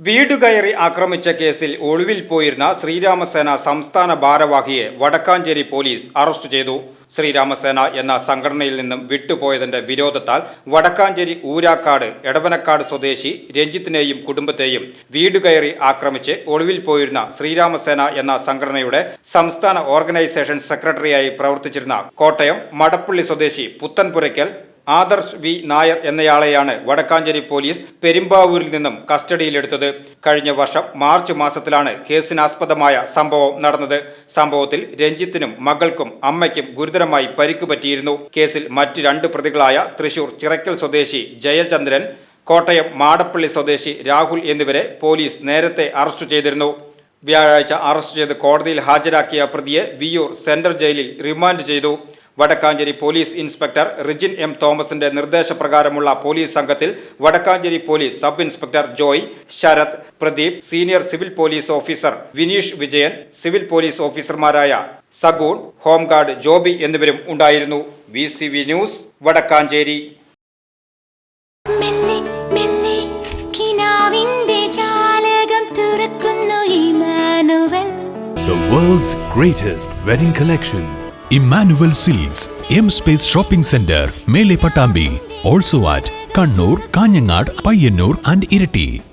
വീട് കയറി ആക്രമിച്ച കേസിൽ ഒളിവിൽ പോയിരുന്ന ശ്രീരാമസേന സംസ്ഥാന ഭാരവാഹിയെ വടക്കാഞ്ചേരി പോലീസ് അറസ്റ്റ് ചെയ്തു. ശ്രീരാമസേന എന്ന സംഘടനയിൽ നിന്നും വിട്ടുപോയതിന്റെ വിരോധത്താൽ വടക്കാഞ്ചേരി ഊരാക്കാട് എടവനക്കാട് സ്വദേശി രഞ്ജിത്തിനെയും കുടുംബത്തെയും വീട് കയറി ആക്രമിച്ച് ഒളിവിൽ പോയിരുന്ന ശ്രീരാമസേന എന്ന സംഘടനയുടെ സംസ്ഥാന ഓർഗനൈസേഷൻ സെക്രട്ടറിയായി പ്രവർത്തിച്ചിരുന്ന കോട്ടയം മടപ്പള്ളി സ്വദേശി പുത്തൻപുരയ്ക്കൽ ആദർശ് വി നായർ എന്നയാളെയാണ് വടക്കാഞ്ചേരി പോലീസ് പെരുമ്പാവൂരിൽ നിന്നും കസ്റ്റഡിയിലെടുത്തത്. കഴിഞ്ഞ വർഷം മാർച്ച് മാസത്തിലാണ് കേസിനാസ്പദമായ സംഭവം നടന്നത്. സംഭവത്തിൽ രഞ്ജിത്തിനും മകൾക്കും അമ്മയ്ക്കും ഗുരുതരമായി പരിക്ക് പറ്റിയിരുന്നു. കേസിൽ മറ്റ് രണ്ട് പ്രതികളായ തൃശൂർ ചിറക്കൽ സ്വദേശി ജയചന്ദ്രൻ കോട്ടയം മാടപ്പള്ളി സ്വദേശി രാഹുൽ എന്നിവരെ പോലീസ് നേരത്തെ അറസ്റ്റ് ചെയ്തിരുന്നു. വ്യാഴാഴ്ച അറസ്റ്റ് ചെയ്ത് കോടതിയിൽ ഹാജരാക്കിയ പ്രതിയെ വിയൂർ സെൻട്രൽ ജയിലിൽ റിമാൻഡ് ചെയ്തു. Vadakkanchery police inspector Rijin M തോമസിന്റെ നിർദ്ദേശപ്രകാരമുള്ള പോലീസ് സംഘത്തിൽ Vadakkanchery police sub inspector Joy Sarath Pradeep senior civil police officer Vineesh Vijayan civil police ഓഫീസർമാരായ സഗൂൺ ഹോംഗാർഡ് ജോബി എന്നിവരും ഉണ്ടായിരുന്നു. V C V news Vadakkanchery. The world's greatest wedding collection. Emmanuel Silks, M Space Shopping Center, Mele Patambi. Also at Kannur, Kanyangad, Payyanur and Irati.